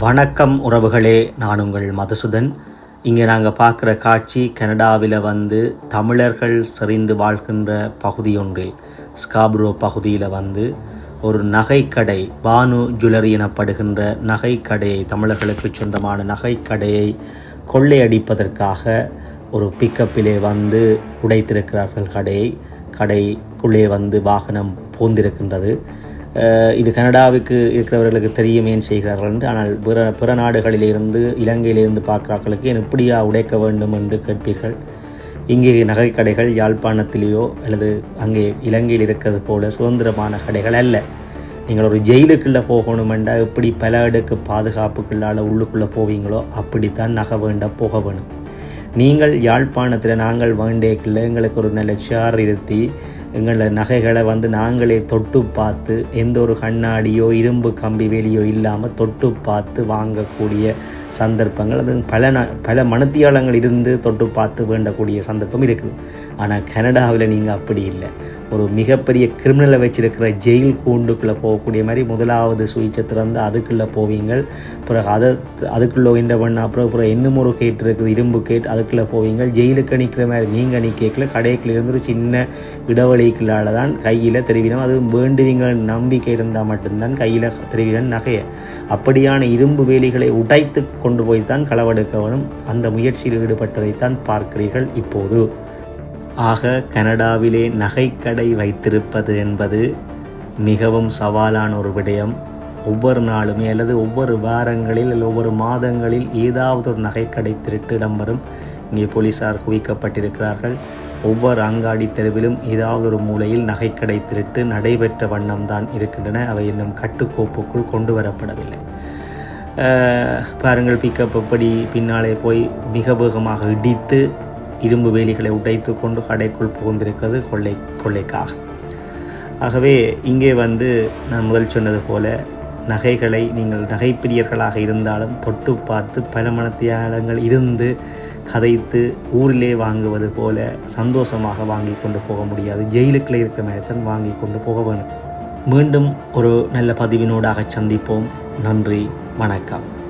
வணக்கம் உறவுகளே நான் உங்கள் மதுசூதன். இங்கே நாங்கள் பார்க்குற காட்சி கனடாவில் வந்து தமிழர்கள் செறிந்து வாழ்கின்ற பகுதி ஒன்றில் ஸ்காப்ரோ பகுதியில் வந்து ஒரு நகைக்கடை பானு ஜுவல்லரி எனப்படுகின்ற நகைக்கடையை தமிழர்களுக்கு சொந்தமான நகைக்கடையை கொள்ளையடிப்பதற்காக ஒரு பிக்கப்பிலே வந்து உடைத்திருக்கிறார்கள். கடையை கடைக்குள்ளே வந்து வாகனம் பூந்திருக்கின்றது. இது கனடாவுக்கு இருக்கிறவர்களுக்கு தெரியுமே ஏன் செய்கிறார்கள் என்று. ஆனால் பிற பிற நாடுகளிலிருந்து இலங்கையிலிருந்து பார்க்குறாக்களுக்கு எப்படியா உடைக்க வேண்டும் என்று கேட்பீர்கள்? இங்கே நகைக்கடைகள் யாழ்ப்பாணத்திலேயோ அல்லது அங்கே இலங்கையில் இருக்கிறது போல சுதந்திரமான கடைகள் அல்ல. நீங்கள் ஒரு ஜெயிலுக்குள்ளே போகணுமெண்டா எப்படி பல அடுக்கு பாதுகாப்புக்குள்ளால் உள்ளுக்குள்ளே போவீங்களோ அப்படித்தான் நகை வேண்ட போக வேணும். நீங்கள் யாழ்ப்பாணத்தில் நாங்கள் வேண்டேக்குள்ள எங்களுக்கு ஒரு நல்ல சேர் இருத்தி எங்களை நகைகளை வந்து நாங்களே தொட்டு பார்த்து எந்த ஒரு கண்ணாடியோ இரும்பு கம்பி வேலியோ இல்லாமல் தொட்டு பார்த்து வாங்கக்கூடிய சந்தர்ப்பங்கள். அது பல ந பல மனத்தியாளங்கள் இருந்து தொட்டு பார்த்து வேண்டக்கூடிய சந்தர்ப்பம் இருக்குது. ஆனால் கனடாவில் நீங்கள் அப்படி இல்லை. ஒரு மிகப்பெரிய கிரிமினலை வச்சிருக்கிற ஜெயில் கூண்டுக்குள்ளே போகக்கூடிய மாதிரி முதலாவது சுவிட்சை திறந்து அதுக்குள்ளே போவீங்கள் பிறகு அதை அதுக்குள்ளே என்ன பண்ணால் அப்புறம் அப்புறம் இன்னும் ஒரு கேட் இருக்குது இரும்பு கேட் அதுக்குள்ளே போவீங்க. ஜெயிலுக்கு நிற்கிற மாதிரி நீங்கள் அணி கேட்கல கடைக்குள்ளே இருந்து ஒரு சின்ன இடைவெளிக்குள்ளால தான் கையில் தெரிவினோம் அது வேண்டுவீங்க நம்பிக்கை இருந்தால் மட்டும்தான் கையில் தெரிவினோம் நகையை. அப்படியான இரும்பு வேலிகளை உடைத்து கொண்டு போய் தான் களவெடுக்கவனும் அந்த முயற்சியில் ஈடுபட்டதைத்தான் பார்க்கிறீர்கள் இப்போது. ஆக கனடாவிலே நகைக்கடை வைத்திருப்பது என்பது மிகவும் சவாலான ஒரு விடயம். ஒவ்வொரு நாளுமே அல்லது ஒவ்வொரு வாரங்களில் அல்லது ஒவ்வொரு மாதங்களில் ஏதாவது ஒரு நகைக்கடை திருட்டு இடம்பெறும். இங்கே போலீசார் குவிக்கப்பட்டிருக்கிறார்கள். ஒவ்வொரு அங்காடி தெருவிலும் ஏதாவது ஒரு மூலையில் நகைக்கடை திருட்டு நடைபெற்ற வண்ணம்தான் இருக்கின்றன. அவை இன்னும் கட்டுக்கோப்புக்குள் கொண்டு வரப்படவில்லை. பாருங்கள் பிக்கப் எப்படி பின்னாலே போய் மிக வேகமாக இடித்து இரும்பு வேலிகளை உடைத்து கொண்டு கடைக்குள் புகுந்திருக்கிறது கொள்ளை கொள்ளைக்காக. ஆகவே இங்கே வந்து நான் முதல் சொன்னது போல நகைகளை நீங்கள் நகைப்பிரியர்களாக இருந்தாலும் தொட்டு பார்த்து பல மனத்தியாளங்கள் இருந்து கதைத்து ஊரிலே வாங்குவது போல சந்தோஷமாக வாங்கி கொண்டு போக முடியாது. ஜெயிலுக்குள்ளே இருக்கிற மாதிரி தான் வாங்கி கொண்டு போக வேணும் மீண்டும் ஒரு நல்ல பதிவினூடாக சந்திப்போம். நன்றி. வணக்கம்.